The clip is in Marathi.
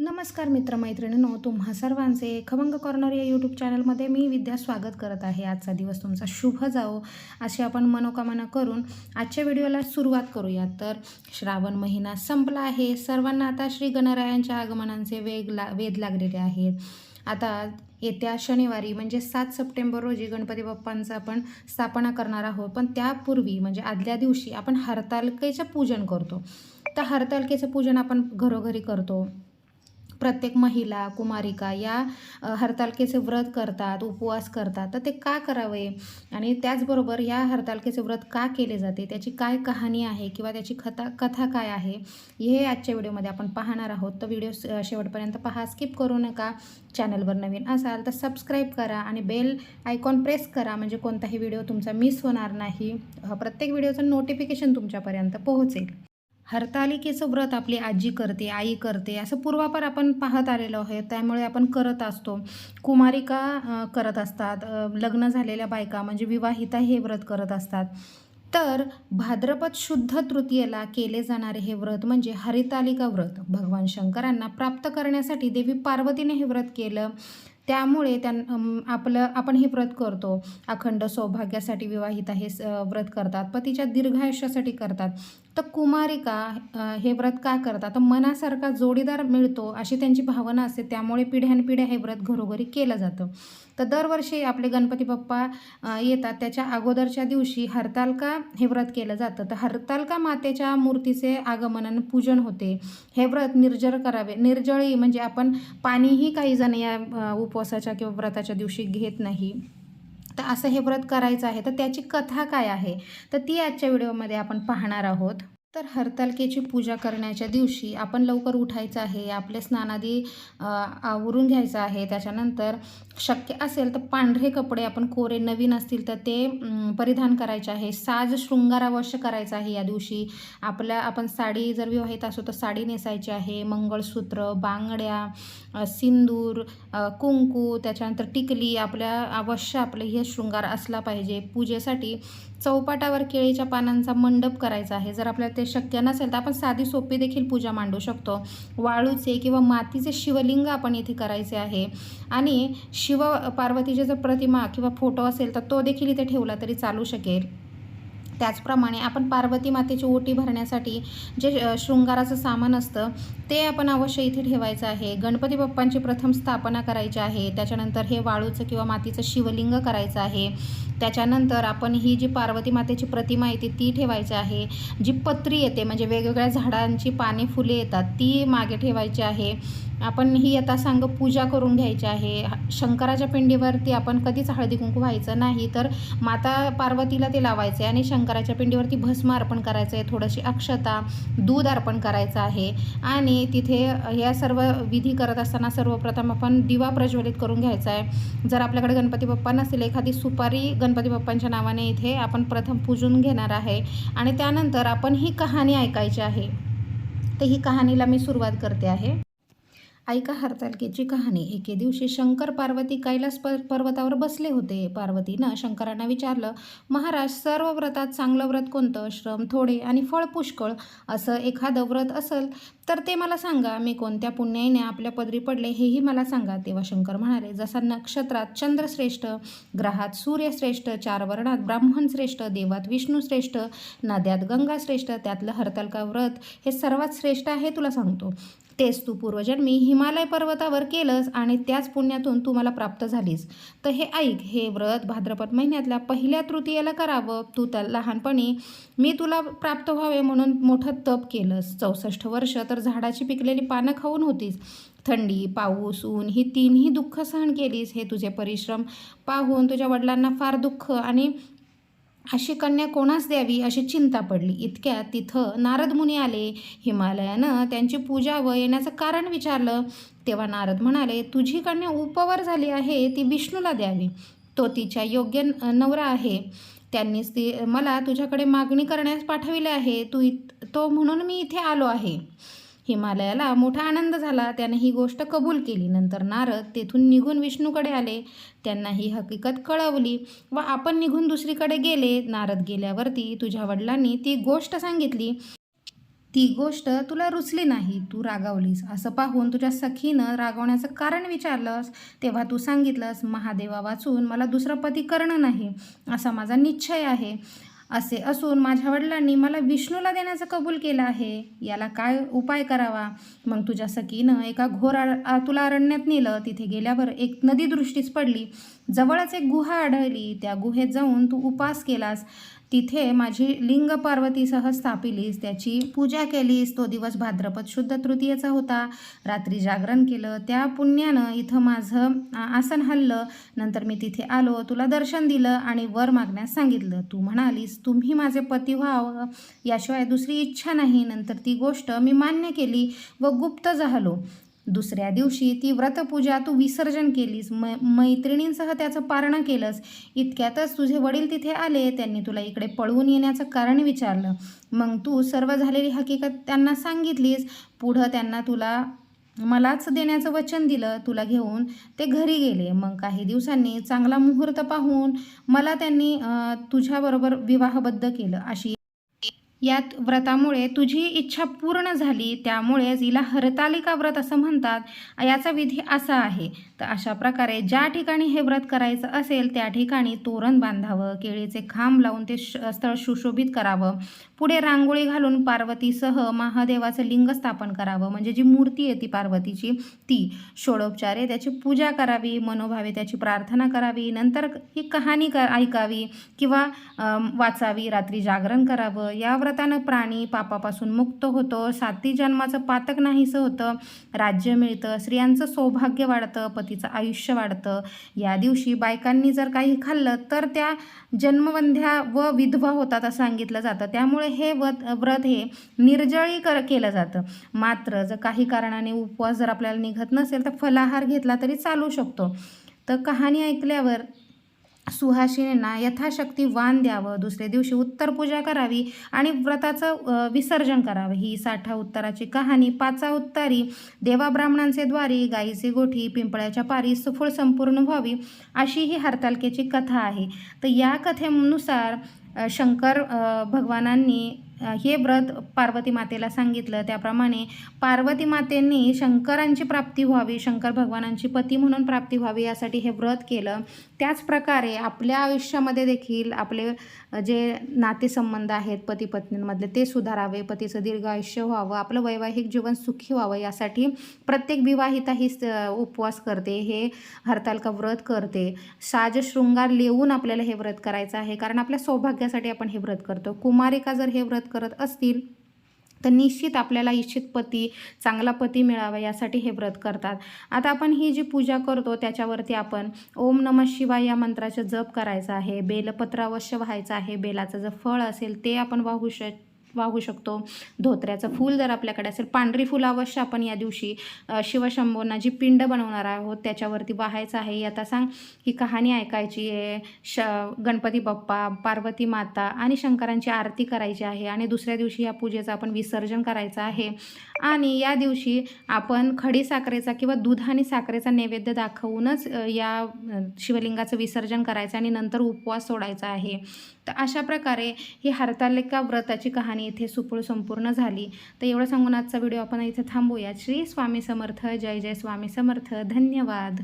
नमस्कार मित्रमैत्रिणींनो तुम्हा सर्वांचे खमंग कॉर्नर या यूट्यूब चॅनलमध्ये मी विद्या स्वागत करत आहे. आजचा दिवस तुमचा शुभ जावो अशी आपण मनोकामना करून आजच्या व्हिडिओला सुरुवात करूया. तर श्रावण महिना संपला आहे. सर्वांना आता श्री गणरायांच्या आगमनांचे वेग ला वेध लागलेले आहेत. आता येत्या शनिवारी म्हणजे सात सप्टेंबर रोजी गणपती बाप्पांचा आपण स्थापना करणार आहोत. पण त्यापूर्वी म्हणजे आदल्या दिवशी आपण हरतालिकेचं पूजन करतो. तर हरतालिकेचं पूजन आपण घरोघरी करतो. प्रत्येक महिला कुमारिका या हरतालकेचे हरतालिकेचे व्रत करतात उपवास करतात. तर ते का करावे? आणि त्याचबरोबर या हरतालिकेचे व्रत का केले जाते? त्याची काय कहाणी आहे? किंवा त्याची कथा कथा काय आहे? हे आजच्या व्हिडिओमध्ये आपण पाहणार आहोत. तर व्हिडिओ शेवटपर्यंत पहा. स्किप करू नका. चॅनलवर नवीन असाल तर सबस्क्राईब करा आणि बेल आयकॉन प्रेस करा. म्हणजे कोणताही व्हिडिओ तुमचा मिस होणार नाही. प्रत्येक व्हिडिओचं नोटिफिकेशन तुमच्यापर्यंत पोहोचेल. हरतालिकेचं व्रत आपली आजी करते आई करते असं पूर्वापार आपण पाहत आलेलो आहे त्यामुळे आपण करत असतो. कुमारिका करत असतात. लग्न झालेल्या बायका म्हणजे विवाहिता हे व्रत करत असतात. तर भाद्रपद शुद्ध तृतीयेला केले जाणारे हे व्रत म्हणजे हरितालिका व्रत. भगवान शंकरांना प्राप्त करण्यासाठी देवी पार्वतीने हे व्रत केलं. त्यामुळे त्यां आपलं आपण हे व्रत करतो. अखंड सौभाग्यासाठी विवाहिता हे स- व्रत करतात पतीच्या दीर्घायुष्यासाठी करतात. तर कुमारिका हे व्रत का करतात? तर मनासारखा जोडीदार मिळतो अशी त्यांची भावना असते. त्यामुळे पिढ्यानपिढ्या हे व्रत घरोघरी केलं जातं. तर दरवर्षी आपले गणपती बाप्पा येतात. त्याच्या अगोदरच्या दिवशी हरतालका हे व्रत केलं जातं. तर हरतालका मातेच्या मूर्तीचे आगमन आणि पूजन होते. हे व्रत निर्जर करावे. निर्जळी म्हणजे आपण पाणीही काही जण या उपवासाच्या किंवा व्रताच्या दिवशी घेत नाही. तर असं हे व्रत करायचं आहे. तर त्याची कथा काय आहे? तर ती आजच्या व्हिडिओमध्ये आपण पाहणार आहोत. तर हरतालिकेची पूजा करण्याच्या दिवशी आपण लवकर उठायचं आहे आपले स्नानादी आवरून घ्यायचं आहे. त्याच्यानंतर शक्य असेल तर पांढरे कपडे आपण कोरे नवीन असतील तर ते परिधान करायचे आहे. साज शृंगार अवश्य करायचा आहे या दिवशी. आपल्या आपण साडी जर विवाहित असू तर साडी नेसायची आहे. मंगळसूत्र बांगड्या सिंदूर कुंकू त्याच्यानंतर टिकली आपल्या अवश्य आपले हे शृंगार असला पाहिजे. पूजेसाठी चौपाटावर केळीच्या पानांचा मंडप करायचा आहे. जर आपल्याला ते शक्य नसेल तर आपण साधी सोपी देखील पूजा मांडू शकतो. वाळूचे किंवा मातीचे शिवलिंग आपण इथे करायचे आहे. आणि शिव पार्वतीचे जर प्रतिमा किंवा फोटो असेल तर तो देखील इथे ठेवला तरी चालू शकेल. त्याचप्रमाणे आपण पार्वती मातेची ओटी भरण्यासाठी जे शृंगाराचं सामान असतं ते आपण अवश्य इथे ठेवायचं आहे. गणपती बाप्पांची प्रथम स्थापना करायची आहे. त्याच्यानंतर हे वाळूचं किंवा मातीचं शिवलिंग करायचं आहे. त्याच्यानंतर आपण ही जी पार्वती मातेची प्रतिमा येते ती ठेवायची आहे. जी पत्री येते म्हणजे वेगवेगळ्या झाडांची पाने फुले येतात ती मागे ठेवायची आहे. आपण ही आता सांग पूजा करून घ्यायची आहे. शंकराच्या पिंडीवरती आपण कधीच हळदी कुंकू व्हायचं नाही. तर माता पार्वतीला ते लावायचे आणि शंकराच्या पिंडीवरती भस्म अर्पण करायचं आहे थोडीशी अक्षता दूध अर्पण करायचं आहे. आणि तिथे या सर्व विधी करत असताना सर्वप्रथम आपण दिवा प्रज्वलित करून घ्यायचा आहे जर आपल्याकडे गणपती बाप्पा नसेल एखादी सुपारी गणपती बाप्पांच्या नावाने इथे आपण प्रथम पूजून घेणार आहे. आणि त्यानंतर आपण ही कहाणी ऐकायची आहे. तर ही कहाणीला मी सुरुवात करते आहे. ऐका हरतालिकेची कहाणी. एके दिवशी शंकर पार्वती कैलास प पर्वतावर बसले होते. पार्वतीनं शंकरांना विचारलं महाराज सर्व व्रतात चांगलं व्रत कोणतं? श्रम थोडे आणि फळ पुष्कळ. असं एखादं व्रत असेल तर ते मला सांगा. मी कोणत्या पुण्याईने आपल्या पदरी पडले हेही मला सांगा. तेव्हा शंकर म्हणाले जसा नक्षत्रात चंद्र श्रेष्ठ ग्रहात सूर्य श्रेष्ठ चार वर्णात ब्राह्मण श्रेष्ठ देवात विष्णू श्रेष्ठ नद्यात गंगा श्रेष्ठ त्यातलं हरतालका व्रत हे सर्वात श्रेष्ठ आहे तुला सांगतो. तेच तू पूर्वजन्मी हिमालय पर्वतावर केलंस आणि त्याच पुण्यातून तू मला प्राप्त झालीस. तर हे ऐक हे व्रत भाद्रपद महिन्यातल्या पहिल्या तृतीयेला करावं. तू त्या लहानपणी मी तुला प्राप्त व्हावे म्हणून मोठं तप केलंस. चौसष्ट वर्ष तर झाडाची पिकलेली पानं खाऊन होतीस. थंडी पाऊस ऊन ही तीनही दुःख सहन केलीस. हे तुझे परिश्रम पाहून तुझ्या वडिलांना फार दुःख आणि अशी कन्या कोणास द्यावी अशी चिंता पडली. इतक्यात तिथं नारद मुनी आले. हिमालयानं त्यांची पूजा व येण्याचं कारण विचारलं. तेव्हा नारद म्हणाले तुझी कन्या उपवर झाली आहे ती विष्णूला द्यावी. तो तिच्या योग्य न- नवरा आहे. त्यांनीच ती मला तुझ्याकडे मागणी करण्यास पाठविले आहे. तू इत तो म्हणून मी इथे आलो आहे. हिमालयाला मोठा आनंद झाला. त्याने ही गोष्ट कबूल केली. नंतर नारद तेथून निघून विष्णूकडे आले. त्यांना ही हकीकत कळवली. व आपण निघून दुसरीकडे गेले. नारद गेल्यावरती तुझ्या वडिलांनी ती गोष्ट सांगितली. ती गोष्ट तुला रुचली नाही. तू रागावलीस. असं पाहून तुझ्या सखीनं रागवण्याचं कारण विचारलंस. तेव्हा तू सांगितलंस महादेवा वाचून मला दुसरा पती करणं नाही. असा माझा निश्चय आहे. असे असून माझ्या वडिलांनी मला विष्णूला देण्याचं कबूल केलं आहे. याला काय उपाय करावा? मग तुझ्या सखीनं एका घोर तुला अरण्यात नेलं. तिथे गेल्यावर एक नदी दृष्टीस पडली. जवळच एक गुहा आढळली. त्या गुहेत जाऊन तू उपास केलास. तिथे माझी लिंग पार्वतीसह स्थापिलीस त्याची पूजा केलीस तो दिवस भाद्रपद शुद्ध तृतीयेचा होता. रात्री जागरण केलं. त्या पुण्यानं इथं माझं आसन हल्लं. नंतर मी तिथे आलो. तुला दर्शन दिलं आणि वर मागण्यास सांगितलं. तू म्हणालीस तुम्ही माझे पती व्हावं याशिवाय दुसरी इच्छा नाही. नंतर ती गोष्ट मी मान्य केली व गुप्त झालो. दुसऱ्या दिवशी ती व्रतपूजा तू विसर्जन केलीस मै मैत्रिणींसह त्याचं पारणं केलंस. इतक्यातच तुझे वडील तिथे आले त्यांनी तुला इकडे पळवून येण्याचं कारण विचारलं. मग तू सर्व झालेली हकीकत त्यांना सांगितलीस. पुढं त्यांना तुला मलाच देण्याचं वचन दिलं. तुला घेऊन ते घरी गेले. मग काही दिवसांनी चांगला मुहूर्त पाहून मला त्यांनी तुझ्याबरोबर विवाहबद्ध केलं. अशी यात व्रतामुळे तुझी इच्छा पूर्ण झाली त्यामुळेच हिला हरतालिका व्रत असं म्हणतात. याचा विधी असा आहे. तर अशा प्रकारे ज्या ठिकाणी हे व्रत करायचं असेल त्या ठिकाणी तोरण बांधावं केळीचे खांब लावून ते श- स्थळ सुशोभित करावं पुढे रांगोळी घालून पार्वतीसह महादेवाचं लिंग स्थापन करावं म्हणजे जी मूर्ती आहे ती पार्वतीची ती षोडोपचारे त्याची पूजा करावी मनोभावे त्याची प्रार्थना करावी नंतर ही कहाणी क ऐकावी किंवा वाचावी रात्री जागरण करावं. या व्रतानं प्राणी पापापासून मुक्त होतो साती जन्माचं पातक नाहीसं होतं राज्य मिळतं स्त्रियांचं सौभाग्य वाढतं तिचं आयुष्य वाढतं. या दिवशी बायकांनी जर काही खाल्लं तर त्या जन्मवंध्या व विधवा होतात असं सांगितलं जातं. त्यामुळे हे व्रत व्रत हे निर्जळी कर केलं जातं. मात्र जर काही कारणाने उपवास जर आपल्याला निघत नसेल तर फलाहार घेतला तरी चालू शकतो. तर कहाणी ऐकल्यावर सुहासिनींना यथाशक्ती वान द्यावं दुसऱ्या दिवशी उत्तर पूजा करावी आणि व्रताचं विसर्जन करावं. ही साठा उत्तराची कहाणी पाचा उत्तारी देवा ब्राह्मणांचे द्वारी गाईचे गोठी पिंपळाच्या पारी सुफळ संपूर्ण व्हावी अशी ही हरतालकेची कथा आहे. तर या कथेनुसार शंकर भगवानांनी हे व्रत पार्वती मातेला सांगितलं. त्याप्रमाणे पार्वती मातेंनी शंकरांची प्राप्ती व्हावी शंकर भगवानांची पती म्हणून प्राप्ती व्हावी यासाठी हे व्रत केलं. त्याचप्रकारे आपल्या आयुष्यामध्ये देखील आपले जे नातेसंबंध आहेत पती पत्नींमधले ते सुधारावे. पतीचं दीर्घ आयुष्य व्हावं आपलं वैवाहिक जीवन सुखी व्हावं यासाठी प्रत्येक विवाहिता ही स- उपवास करते. हे हरतालका व्रत करते. साज शृंगार लिहून आपल्याला हे व्रत करायचं आहे. कारण आपल्या सौभाग्यासाठी आपण हे व्रत करतो. कुमारिका जर हे व्रत करत असतील तर निश्चित आपल्याला इच्छित पती चांगला पती मिळावा यासाठी हे व्रत करतात. आता आपण ही जी पूजा करतो त्याच्यावरती आपण ओम नम शिवाय या मंत्राचा जप करायचा आहे बेलपत्र अवश्य व्हायचं आहे बेलाचं जर फळ असेल ते आपण वाहू शक वाहू शकतो. धोत्र्याचं फूल जर आपल्याकडे असेल पांढरी फुलं अवश्य आपण या दिवशी अ, शिवशंभोंना जी पिंड बनवणार आहोत त्याच्यावरती वाहायचं आहे. आता सांग ही कहाणी ऐकायची आहे. श गणपती बाप्पा पार्वती माता आणि शंकरांची आरती करायची आहे आणि दुसऱ्या दिवशी या पूजेचं आपण विसर्जन करायचं आहे. आणि या दिवशी आपण खडी साखरेचा किंवा दूध आणि साखरेचा नैवेद्य दाखवूनच या शिवलिंगाचं विसर्जन करायचं आणि नंतर उपवास सोडायचा आहे. तर अशा प्रकारे ही हरतालिका व्रताची कहाणी इथे सुपूळ संपूर्ण झाली. तर एवढं सांगून आजचा व्हिडिओ आपण इथे थांबूया. श्री स्वामी समर्थ. जय जय स्वामी समर्थ. धन्यवाद.